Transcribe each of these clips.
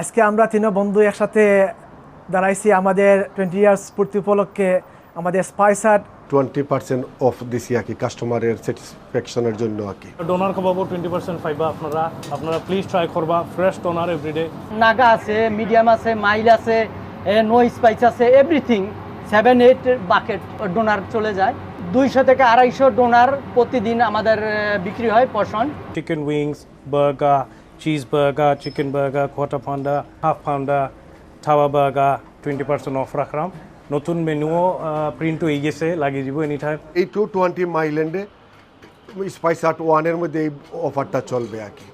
আজকে আমরা তিন বন্ধু একসাথে দাঁড়াইছি আমাদের টোয়েন্টি ইয়ার্স পূর্তি উপলক্ষে আমাদের স্পাইসার। টোয়েন্টি পার্সেন্ট অফ দিছি আর কি কাস্টমারের স্যাটিসফ্যাকশনের জন্য আর কি। ডোনার খাবাবো টোয়েন্টি পার্সেন্ট পাইবা আপনারা আপনারা প্লিজ ট্রাই করবা ফ্রেশ ডোনার এভরিডে নাগা আছে মিডিয়াম আছে মাইল আছে নো স্পাইস আছে everything seven eight bucket doner চলে যায়। দুইশো থেকে আড়াইশো ডোনার প্রতিদিন আমাদের বিক্রি হয় পশন chicken wings burger cheese burger chicken burger quarter pounder half pounder থাওয়া burger twenty percent off রাখলাম নতুন মেনুও প্রিন্ট হয়ে গেছে লাগিয়ে দিব এনি টাইম এই টু টোয়েন্টি মাইল্যান্ডে স্পাইস আর্ট ওয়ানের মধ্যে এই অফারটা চলবে আর কি।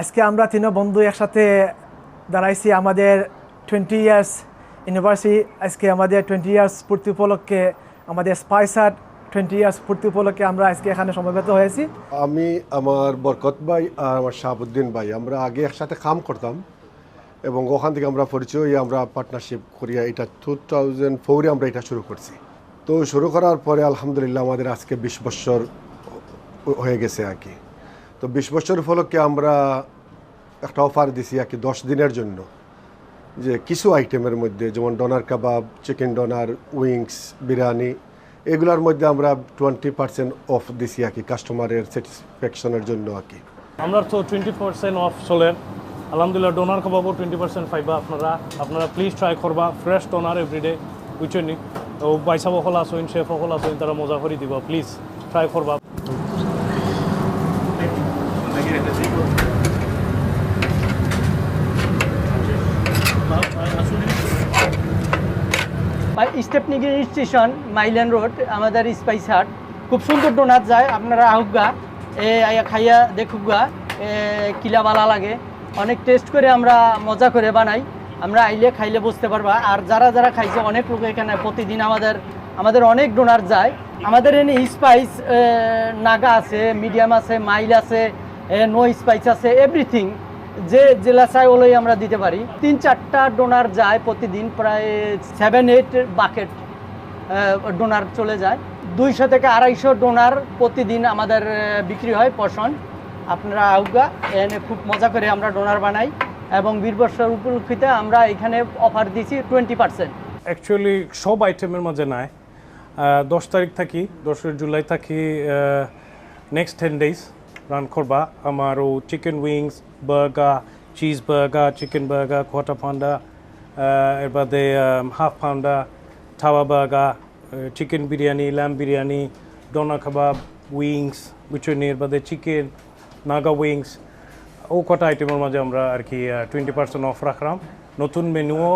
আজকে আমরা তিন বন্ধু একসাথে দাঁড়াইছি আমাদের টোয়েন্টি ইয়ার্স ইউনিভার্সিটি আজকে আমাদের টোয়েন্টি ইয়ার্স পূর্তি উপলক্ষে আমাদের স্পাইসার টোয়েন্টি ইয়ার্স পূর্তি উপলক্ষে আমরা আজকে এখানে সমবেত হয়েছি। আমি আমার বরকত ভাই আর আমার শাহাবুদ্দিন ভাই, আমরা আগে একসাথে কাম করতাম এবং ওখান থেকে আমরা পরিচয় আমরা পার্টনারশিপ করিয়া এটা টু থাউজেন্ড ফোরে আমরা এটা শুরু করছি। তো শুরু করার পরে আলহামদুলিল্লাহ আমাদের আজকে বিশ বছর হয়ে গেছে আর কি। তো বিশ বছর উপলক্ষে আমরা একটা অফার দিছি আর কি দশ দিনের জন্য। যে কিছু আইটেমের মধ্যে, যেমন doner kebab chicken doner wings biryani, এগুলোর মধ্যে আমরা টোয়েন্টি পার্সেন্ট অফ দিছি আর কি কাস্টমারের স্যাটিসফ্যাকশনের জন্য আর কি। আমরা তো টোয়েন্টি পার্সেন্ট অফ চলে। আলহামদুলিল্লাহ ডোনার খাবাবো টোয়েন্টি পার্সেন্ট পাইবা আপনারা। আপনারা প্লিজ ট্রাই করবা। ফ্রেশ ডোনার এভরিডে বুঝছেন ও বাইসা সকল আসইন শেফ সকল আসইন তারা মজা করে দিব। প্লিজ ট্রাই করবা। বা Stepney Green station Mile End road, আমাদের স্পাইস হাট। খুব সুন্দর ডোনার যায়, আপনারা আহুগা এ আইয়া খাইয়া দেখুগা কিলা বালা লাগে। অনেক টেস্ট করে আমরা মজা করে বানাই। আমরা আইলে খাইলে বুঝতে পারবা। আর যারা যারা খাইছে, অনেক লোক এখানে প্রতিদিন আমাদের আমাদের অনেক ডোনার যায়। আমাদের এনে স্পাইস নাগা আছে, মিডিয়াম আছে, মাইল আছে নো স্পাইস আছে, এভরিথিং। যে জেলা চাই ওলাই আমরা দিতে পারি, তিন চারটা ডোনার যায় প্রতিদিন, প্রায় সেভেন এইট বাকেট ডোনার চলে যায়। দুইশো থেকে আড়াইশো ডোনার প্রতিদিন আমাদের বিক্রি হয় পশন আপনারা আউগা, এনে খুব মজা করে আমরা ডোনার বানাই এবং বীর বর্ষর উপলক্ষিতে আমরা এখানে অফার দিছি টোয়েন্টি পার্সেন্ট অ্যাকচুয়ালি সব আইটেমের মাঝে নাই। দশ তারিখ থাকি দশই জুলাই থাকি নেক্সট টেন ডেজ রান করবা আমার ও chicken wings burger cheese burger chicken burger quarter pounder এর বাদে half pounder থাওয়া burger chicken biryani lamb biryani doner kebab wings বুঝছেন এর বাদে চিকেন নাগা উইংস ও কটা আইটেমের মাঝে আমরা আর কি টোয়েন্টি পার্সেন্ট অফ রাখলাম। নতুন মেনুও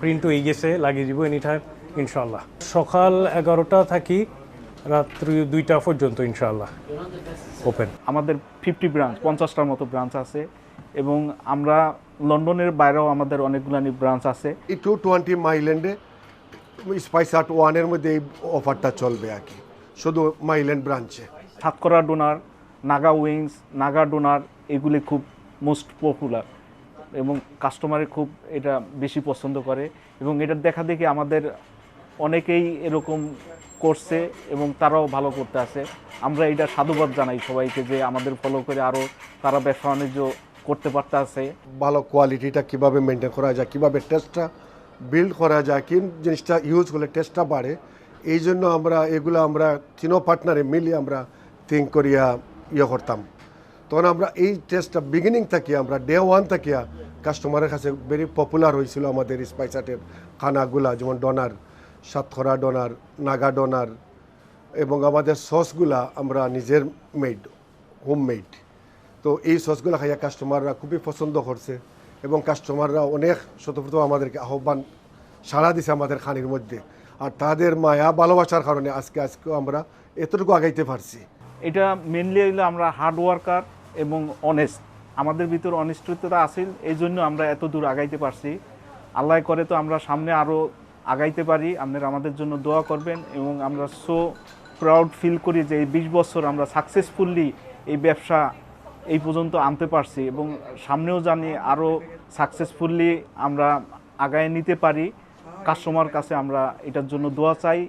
প্রিন্ট হয়ে গেছে, লাগিয়ে দিব এনি টাইম ইনশাল্লাহ সকাল এগারোটা থাকি রাত্রি দুইটা পর্যন্ত ইনশাল্লাহ ওপেন আমাদের ফিফটি ব্রাঞ্চ পঞ্চাশটার মতো ব্রাঞ্চ আছে এবং আমরা লন্ডনের বাইরেও আমাদের অনেকগুলানি ব্রাঞ্চ আছে। এই টু টোয়েন্টি মাইল্যান্ডে স্পাইস আর্ট ওয়ানের মধ্যে এই অফারটা চলবে আর কি। শুধু মাইল্যান্ড ব্রাঞ্চে satkora doner naga wings naga doner এগুলি খুব মোস্ট পপুলার এবং কাস্টমারে খুব এটা বেশি পছন্দ করে এবং এটার দেখা দেখি আমাদের অনেকেই এরকম করছে এবং তারাও ভালো করতে আছে। আমরা এটা সাধুবাদ জানাই সবাইকে যে আমাদের ফলো করে আরও তারা ব্যবসা বাণিজ্য করতে পারতে আছে। ভালো কোয়ালিটিটা কীভাবে মেনটেন করা যায়, কীভাবে টেস্টটা বিল্ড করা যায়, কি জিনিসটা ইউজ করলে টেস্টটা বাড়ে, এই জন্য আমরা এগুলো আমরা তিনো পার্টনারে মিলিয়ে আমরা থিঙ্ক করিয়া ইয়ে করতাম। তখন আমরা এই টেস্টটা বিগিনিং থেকে আমরা ডে ওয়ান থাকিয়া কাস্টমারের কাছে ভেরি পপুলার হয়েছিল আমাদের স্পাইসাটের খানাগুলা, যেমন ডোনার সাতখরা ডোনার, নাগা ডোনার এবং আমাদের সসগুলা আমরা নিজের মেড হোম মেড তো এই সসগুলা খাইয়া কাস্টমাররা খুবই পছন্দ করছে এবং কাস্টমাররা অনেক শতপ্রথম আমাদেরকে আহ্বান সাড়া দিছে আমাদের খানির মধ্যে। আর তাদের মায়া, ভালোবাসার কারণে আজকে আজকে আমরা এতটুকু আগাইতে পারছি। এটা মেনলি হইল আমরা হার্ড ওয়ার্কার এবং অনেস্ট আমাদের ভিতর অনিশ্চয়তা আছিল এই জন্য আমরা এত দূর আগাইতে পারছি। আল্লাহ করে তো আমরা সামনে আরও আগাইতে পারি, আপনারা আমাদের জন্য দোয়া করবেন এবং আমরা সো প্রাউড ফিল করি যে এই বিশ বছর আমরা সাকসেসফুললি এই ব্যবসা এই পর্যন্ত আনতে পারছি এবং সামনেও জানি আরও সাকসেসফুললি আমরা আগায় নিতে পারি। কাস্টমার কাছে আমরা এটার জন্য দোয়া চাই।